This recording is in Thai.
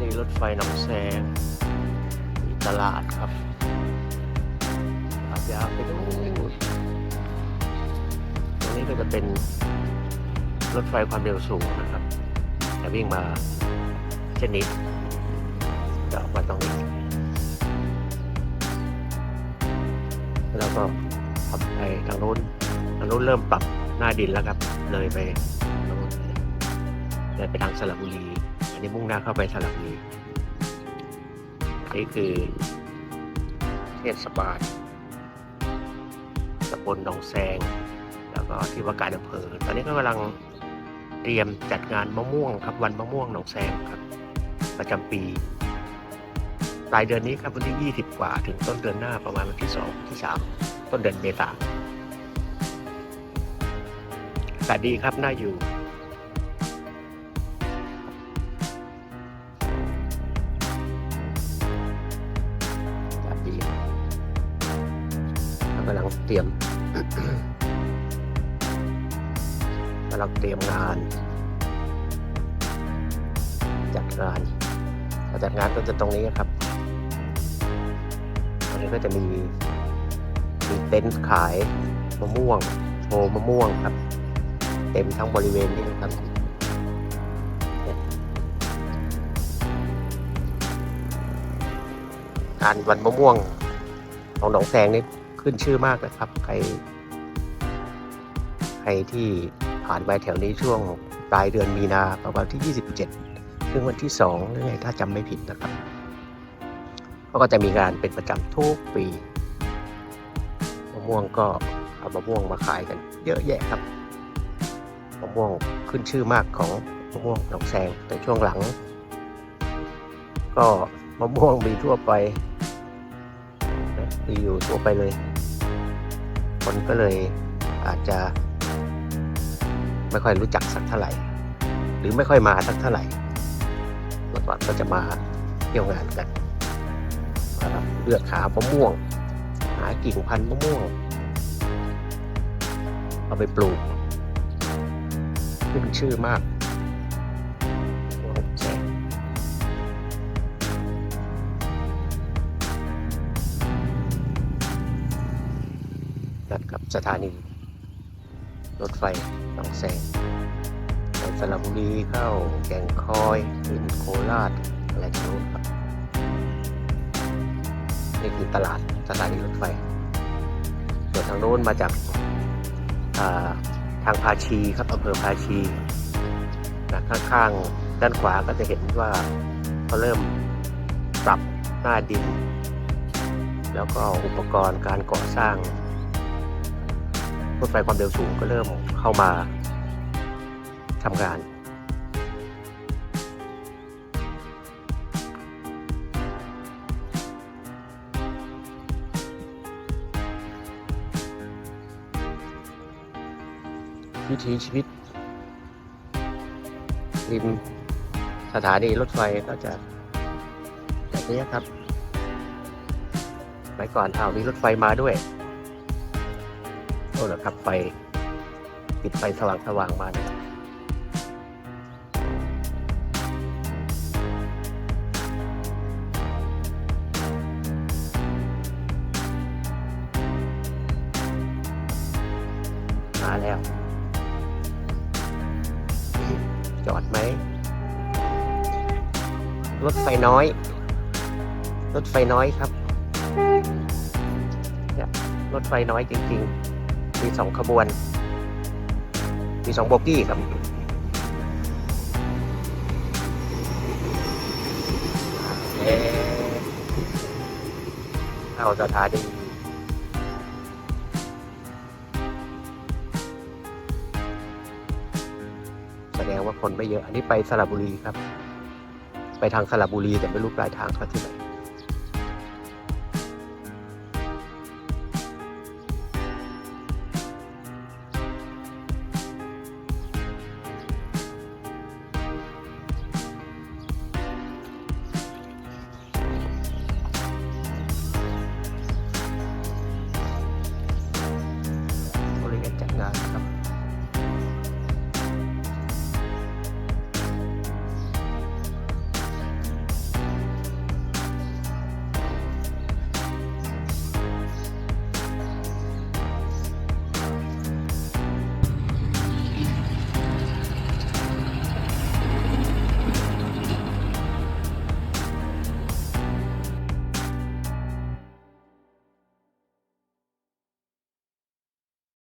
นีรถไฟหนองแซงมีตลาดครับลาดยาวไปดูตรงนี้ก็จะเป็นรถไฟความเร็วสูงนะครับจะวิ่งมาเช่นนี้จะออกมาตรงนี้ แล้วก็ขับไปทางนู้นทางนู้นเริ่มปรับหน้าดินแล้วครับ เลยไปทางนู้นเลยไปทางสระบุรี อันนี้มุ่งหน้าเข้าไปสระบุรีนี่คือเทศบาลตำบลหนองแซง แล้วก็ที่ว่าการอำเภอ ตอนนี้ก็กำลังเตรียมจัดงานมะม่วงครับวันมะม่วงหนองแซงครับ ประจำปีปลายเดือนนี้ครับวันที่ 20 กว่า ถึงต้นเดือนหน้าประมาณวันที่ 2 ที่ 3 ต้นเดือนเมษาอากาศดีครับน่าอยู่ ตรียมกำลังเตรียมงาน จัดงานจัดงานก็จะตรงนี้ครับตรงนี้ก็จะมีมีเต็นท์ขายมะม่วงโชว์มะม่วงครับ เต็มทั้งบริเวณนี้นะครับเนี่ยงานวันมะม่วงของหนองแซงนี่ ขึ้นชื่อมากนะครับ ใคร ใครที่ผ่านไปแถวนี้ช่วงปลายเดือนมีนาประมาณที่ 27 ถึงวันที่ 2 หรือไงถ้าจำไม่ผิดนะครับเขาก็จะมีงานเป็นประจำทุกปีมะม่วงก็เอามะม่วงมาขายกัน เยอะแยะครับมะม่วงขึ้นชื่อมากของมะม่วงหนองแซงแต่ช่วงหลัง ก็มะม่วงมีทั่วไปมีอยู่ทั่วไปเลย คนก็เลยอาจจะไม่ค่อยรู้จักสักเท่าไหร่ หรือไม่ค่อยมาสักเท่าไหร่เมื่อก่อนก็จะมาเที่ยวงานกันเลือกหามะม่วง หากิ่งพันธุ์มะม่วง เอาไปปลูกขึ้นชื่อมาก สถานี รถไฟหนองแสงไปสระบุรีเข้าแก่งคอยขึ้นโคราชอะไรทางนู้นครับนี่คือตลาดสถานีรถไฟ ส่วนทางโน้นมาจากาทางพาชีครับอำเภอพาชีนะข้างๆด้านขวาก็จะเห็นว่าเขาเริ่มปรับหน้าดิน แล้วก็อุปกรณ์การก่อสร้าง รถไฟความเร็วสูงก็เริ่มเข้ามาทำงาน วิถีชีวิตริมสถานีรถไฟก็จะแบบนี้ครับ ไปก่อนอ้าวมีรถไฟมาด้วย โอ้เหรอครับไฟปิดไฟสว่างสว่างมานะครับมาแล้ว จอดไหม รถไฟน้อย รถไฟน้อยครับ รถไฟน้อยจริง ๆ มีสองขบวน มีสองโบกี้ครับเอ๊ะเข้าสถานีแสดงว่าคนไม่เยอะ อันนี้ไปสระบุรีครับ ไปทางสระบุรีแต่ไม่รู้ปลายทางเขาที่ไหน